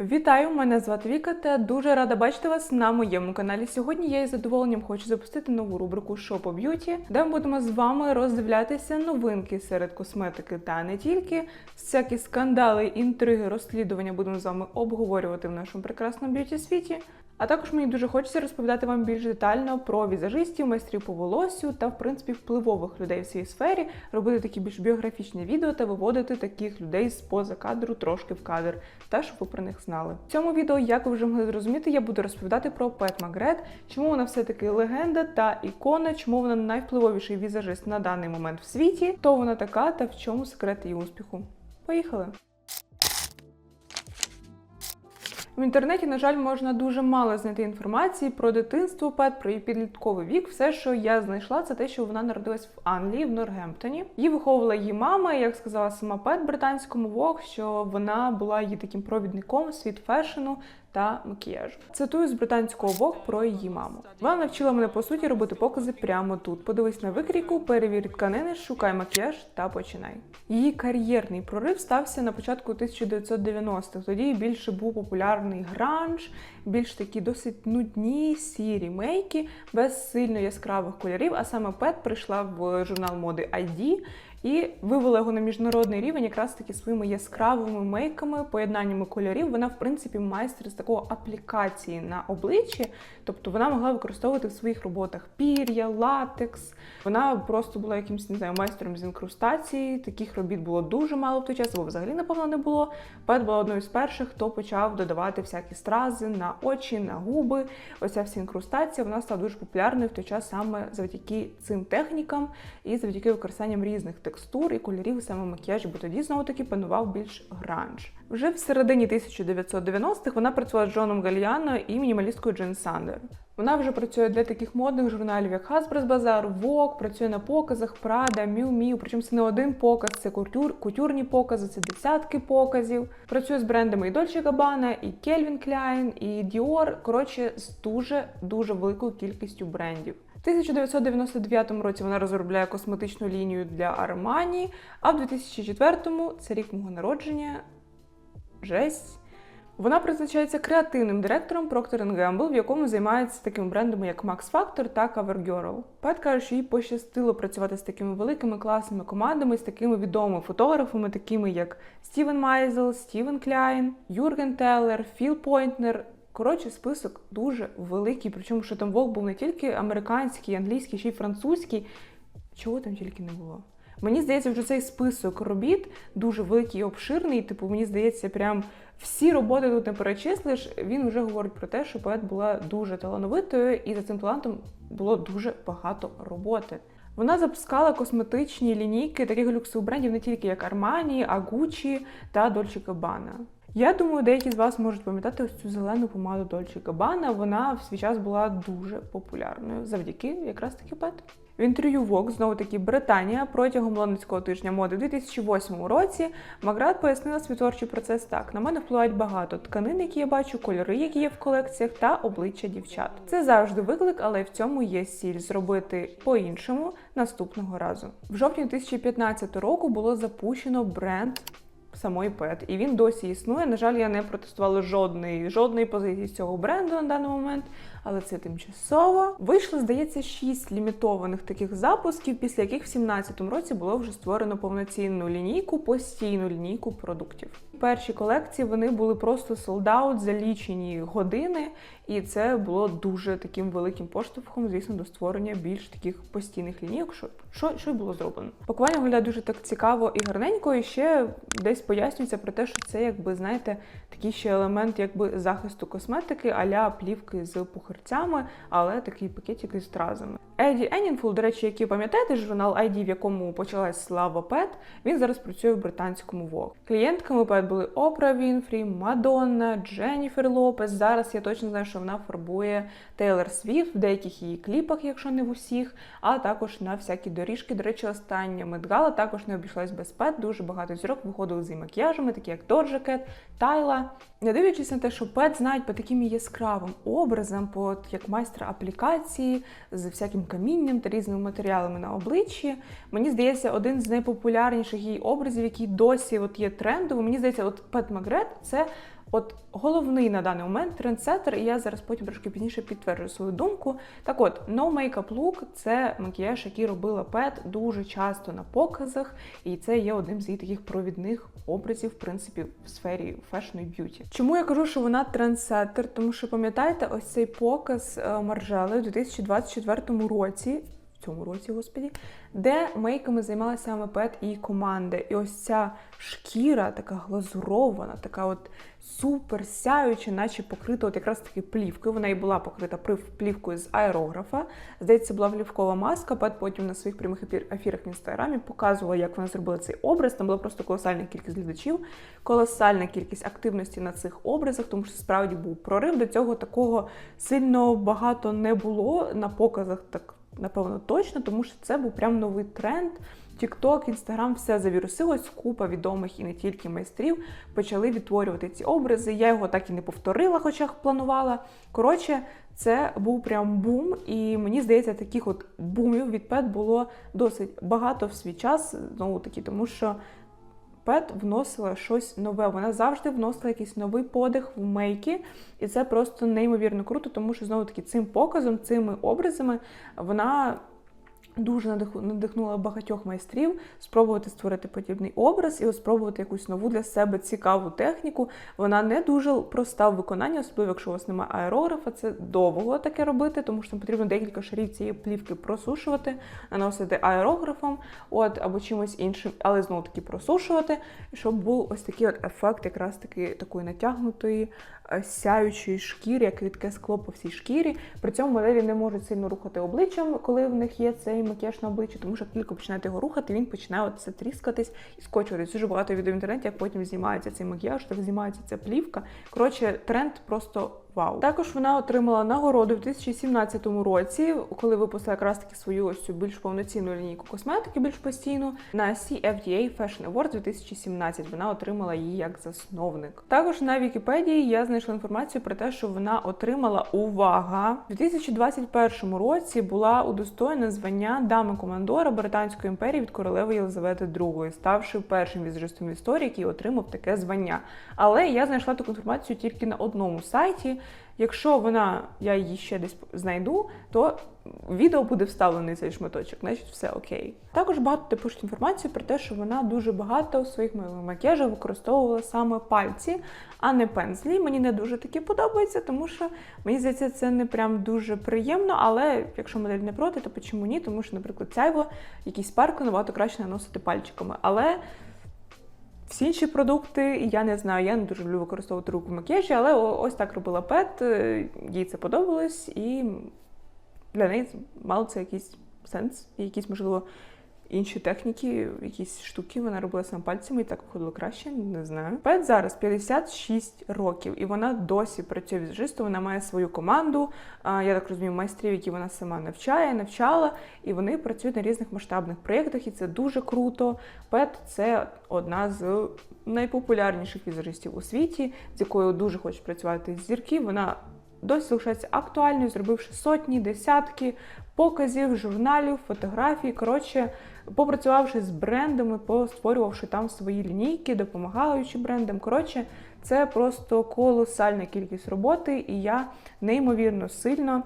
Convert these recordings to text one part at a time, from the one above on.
Вітаю, мене звати Віка та дуже рада бачити вас на моєму каналі. Сьогодні я із задоволенням хочу запустити нову рубрику Shop о Beauty, де ми будемо з вами роздивлятися новинки серед косметики та не тільки. Всякі скандали, інтриги, розслідування будемо з вами обговорювати в нашому прекрасному б'юті світі. А також мені дуже хочеться розповідати вам більш детально про візажистів, майстрів по волосю та, в принципі, впливових людей в цій сфері, робити такі більш біографічні відео та виводити таких людей з поза кадру трошки в кадр, та щоб ви про них знали. В цьому відео, як ви вже могли зрозуміти, я буду розповідати про Пет Магрет, чому вона все-таки легенда та ікона, чому вона найвпливовіший візажист на даний момент в світі, хто вона така та в чому секрет її успіху. Поїхали! В інтернеті, на жаль, можна дуже мало знайти інформації про дитинство Пет, про її підлітковий вік. Все, що я знайшла, це те, що вона народилась в Англії, в Норгемптоні. Її виховувала її мама, як сказала сама Пет британському вог, що вона була її таким провідником світ фешену та макіяжу. Цитую з британського Vogue про її маму. Вона навчила мене по суті робити покази прямо тут. Подивись на викрійку, перевір тканини, шукай макіяж та починай. Її кар'єрний прорив стався на початку 1990-х. Тоді більше був популярний гранж, більш такі досить нудні, сірі мейки, без сильно яскравих кольорів. А саме Пет прийшла в журнал моди ID і вивела його на міжнародний рівень якраз таки своїми яскравими мейками, поєднаннями кольорів. Вона, в принципі, майстер з такого аплікації на обличчі, тобто вона могла використовувати в своїх роботах пір'я, латекс. Вона просто була якимось не знаю, майстером з інкрустації. Таких робіт було дуже мало в той час, бо взагалі, напевно, не було. Пет була одною з перших, хто почав додавати всякі стрази на очі, на губи. Оця вся інкрустація вона стала дуже популярною в той час саме завдяки цим технікам і завдяки використанням різних текстур і кольорів саме макіяжу, бо тоді знову таки панував більш гранж. Вже в середині 1990-х вона працювала з Джоном Гальяно і мінімалісткою Джин Сандер. Вона вже працює для таких модних журналів, як Hasbro's Bazaar, Vogue, працює на показах Prada, Miu Miu, причому це не один показ, це кутюр, кутюрні покази, це десятки показів. Працює з брендами і Dolce Gabbana, і Calvin Klein, і Dior, коротше, з дуже-дуже великою кількістю брендів. В 1999 році вона розробляє косметичну лінію для Armani, а в 2004-му, це рік мого народження, жесть, вона призначається креативним директором Procter Gamble, в якому займається такими брендами, як Max Factor та CoverGirl. Пет каже, що їй пощастило працювати з такими великими класними командами, з такими відомими фотографами, такими як Стівен Майзел, Стівен Кляйн, Юрген Теллер, Філ Пойнтнер. Коротше, список дуже великий, причому що там Vogue був не тільки американський, англійський, ще й французький. Чого там тільки не було. Мені здається, вже цей список робіт дуже великий і обширний. Типу, мені здається, прям всі роботи тут не перечислиш. Він вже говорить про те, що поет була дуже талановитою, і за цим талантом було дуже багато роботи. Вона запускала косметичні лінійки таких люксових брендів не тільки як Armani, а Gucci та Dolce Gabbana. Я думаю, деякі з вас можуть пам'ятати ось цю зелену помаду Dolce Gabbana. Вона в свій час була дуже популярною завдяки якраз таки Пет. В інтерв'ю Vogue, знову таки Британія, протягом лондонського тижня моди у 2008 році Маград пояснила свій творчий процес так: на мене впливають багато тканин, які я бачу, кольори, які є в колекціях, та обличчя дівчат. Це завжди виклик, але в цьому є сіль зробити по-іншому наступного разу. В жовтні 2015 року було запущено бренд. Самої Пет, і він досі існує. На жаль, я не протестувала жодної жодної позиції з цього бренду на даний момент, але це тимчасово. Вийшло, здається, шість лімітованих таких запусків, після яких в 2017 році було вже створено повноцінну лінійку, постійну лінійку продуктів. Перші колекції вони були просто солдаут за лічені години, і це було дуже таким великим поштовхом, звісно, до створення більш таких постійних лінійок, що що, що було зроблено. Пакування виглядає дуже так цікаво і гарненько, і ще десь пояснюється про те, що це, якби знаєте, такий ще елемент якби захисту косметики, аля плівки з пухарцями, але такий пакетик із стразами. Еді Енінфул, до речі, який пам'ятаєте, журнал ID, в якому почалась слава Пет, він зараз працює в британському Vogue. Клієнтками Пет були Опра Вінфрі, Мадонна, Дженніфер Лопес. Зараз я точно знаю, що вона фарбує Тейлор Свіфт в деяких її кліпах, якщо не в усіх, а також на всякі доріжки. До речі, остання медгала також не обійшлась без Пет. Дуже багато зірок виходили з її макіяжами, такі як Доджа Кет, Тайла. Не дивлячись на те, що Пет знають по таким яскравим образом, по як майстра аплікації з всяким камінням та різними матеріалами на обличчі. Мені здається, один з найпопулярніших її образів, який досі от є трендовим. Мені здається, от Пет Магрет це От головний на даний момент трендсеттер, і я зараз потім трошки пізніше підтверджу свою думку. Так от, No Makeup Look – це макіяж, який робила Пет дуже часто на показах, і це є одним з її таких провідних образів, в принципі, в сфері фешну і б'юті. Чому я кажу, що вона трендсеттер? Тому що пам'ятаєте, ось цей показ е, Маржели у 2024 році. Цьому році, господі, де мейками займалася саме Пет і команда. І ось ця шкіра, така глазурована, така от супер сяюча, наче покрита от якраз таки плівкою. Вона і була покрита плівкою з аерографа. Здається, була плівкова маска. Пет потім на своїх прямих ефірах в інстаграмі показувала, як вона зробила цей образ. Там була просто колосальна кількість глядачів, колосальна кількість активності на цих образах, тому що справді був прорив. До цього такого сильно багато не було на показах. Так напевно точно, тому що це був прям новий тренд. TikTok, Instagram, все завірусилось, купа відомих і не тільки майстрів почали відтворювати ці образи. Я його так і не повторила, хоча планувала. Коротше, це був прям бум, і мені здається, таких от бумів від Пет було досить багато в свій час, знову таки, тому що Пет вносила щось нове. Вона завжди вносила якийсь новий подих в мейки, і це просто неймовірно круто, тому що знову таки цим показом, цими образами вона. Дуже надих- надихнула багатьох майстрів спробувати створити подібний образ і спробувати якусь нову для себе цікаву техніку. Вона не дуже проста в виконанні, особливо якщо у вас немає аерографа. Це довго таке робити, тому що потрібно декілька шарів цієї плівки просушувати, наносити аерографом, от або чимось іншим, але знову таки просушувати, щоб був ось такий от ефект, якраз таки такої натягнутої сяючої шкіри, як рідке скло по всій шкірі. При цьому моделі не можуть сильно рухати обличчям, коли в них є цей макіяж на обличчі, тому що тільки починаєте його рухати, він починає от це тріскатись і скочуватись. Дуже багато відео в інтернеті, як потім знімається цей макіяж, так знімається ця плівка. Коротше, тренд просто. Вау. Також вона отримала нагороду в 2017 році, коли випустила якраз таки свою ось цю більш повноцінну лінійку косметики, більш постійну. На CFDA Fashion Awards 2017 вона отримала її як засновник. Також на Вікіпедії я знайшла інформацію про те, що вона отримала увага в 2021 році. Була удостоєна звання дами командора Британської імперії від королеви Єлизавети II, ставши першим візажистом в історії, який отримав таке звання. Але я знайшла таку інформацію тільки на одному сайті. Якщо вона, я її ще десь знайду, то відео буде вставлений цей шматочок, значить все окей. Також багато де пишуть інформацію про те, що вона дуже багато у своїх макіяжах використовувала саме пальці, а не пензлі. Мені не дуже такі подобається, тому що мені здається, це не прям дуже приємно. Але якщо модель не проти, то чому ні? Тому що, наприклад, сяйво, якісь парки набагато краще наносити пальчиками. Але всі інші продукти, я не знаю, я не дуже люблю використовувати руку в макіяжі, але ось так робила Пет, е, їй це подобалось, і для неї мало це якийсь сенс, і якісь, можливо, інші техніки, якісь штуки вона робила саме пальцями і так виходило краще, не знаю. Пет зараз 56 років, і вона досі працює візажистом, вона має свою команду, я так розумію, майстрів, які вона сама навчає, навчала, і вони працюють на різних масштабних проєктах, і це дуже круто. Пет це одна з найпопулярніших візажистів у світі, з якою дуже хочуть працювати зірки. Вона досі залишається актуальною, зробивши сотні, десятки показів, журналів, фотографій. Коротше, попрацювавши з брендами, постворювавши там свої лінійки, допомагаючи брендам. Коротше, це просто колосальна кількість роботи, і я неймовірно сильно.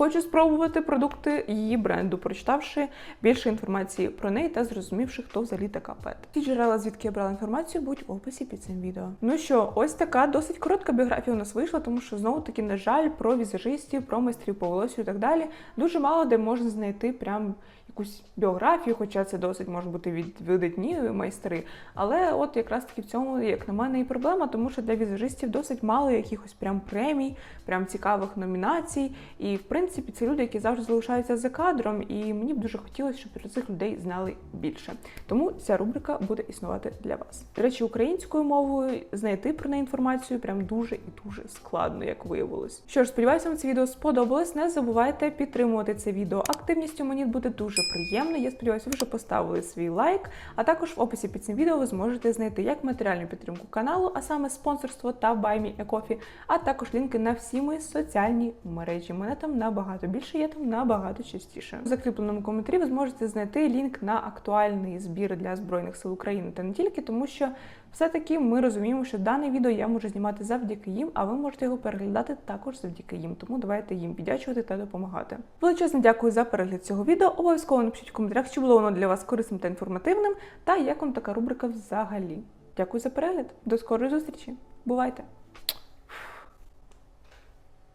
Хочу спробувати продукти її бренду, прочитавши більше інформації про неї та зрозумівши, хто взагалі така пет. Ті джерела, звідки я брала інформацію, будуть в описі під цим відео. Ну що, ось така досить коротка біографія у нас вийшла, тому що знову таки, на жаль, про візажистів, про майстрів по волосю і так далі. Дуже мало де можна знайти прям якусь біографію, хоча це досить може бути від видатні майстри. Але от якраз таки в цьому, як на мене, і проблема, тому що для візажистів досить мало якихось прям премій, прям цікавих номінацій. І в принципі, це люди, які завжди залишаються за кадром, і мені б дуже хотілося, щоб про цих людей знали більше. Тому ця рубрика буде існувати для вас. До речі, українською мовою знайти про неї інформацію прям дуже і дуже складно, як виявилось. Що ж, сподіваюся, вам це відео сподобалось. Не забувайте підтримувати це відео активністю. Мені буде дуже приємно. Я сподіваюся, ви вже поставили свій лайк. А також в описі під цим відео ви зможете знайти як матеріальну підтримку каналу, а саме спонсорство та BuyMeACoffee, а також лінки на всі мої соціальні мережі. Мене там набагато більше, є там набагато частіше. У закріпленому коментарі ви зможете знайти лінк на актуальний збір для збройних сил України та не тільки, тому що Все-таки ми розуміємо, що дане відео я можу знімати завдяки їм, а ви можете його переглядати також завдяки їм. Тому давайте їм віддячувати та допомагати. Величезне дякую за перегляд цього відео. Обов'язково напишіть в коментарях, чи було воно для вас корисним та інформативним, та як вам така рубрика взагалі. Дякую за перегляд. До скорої зустрічі. Бувайте!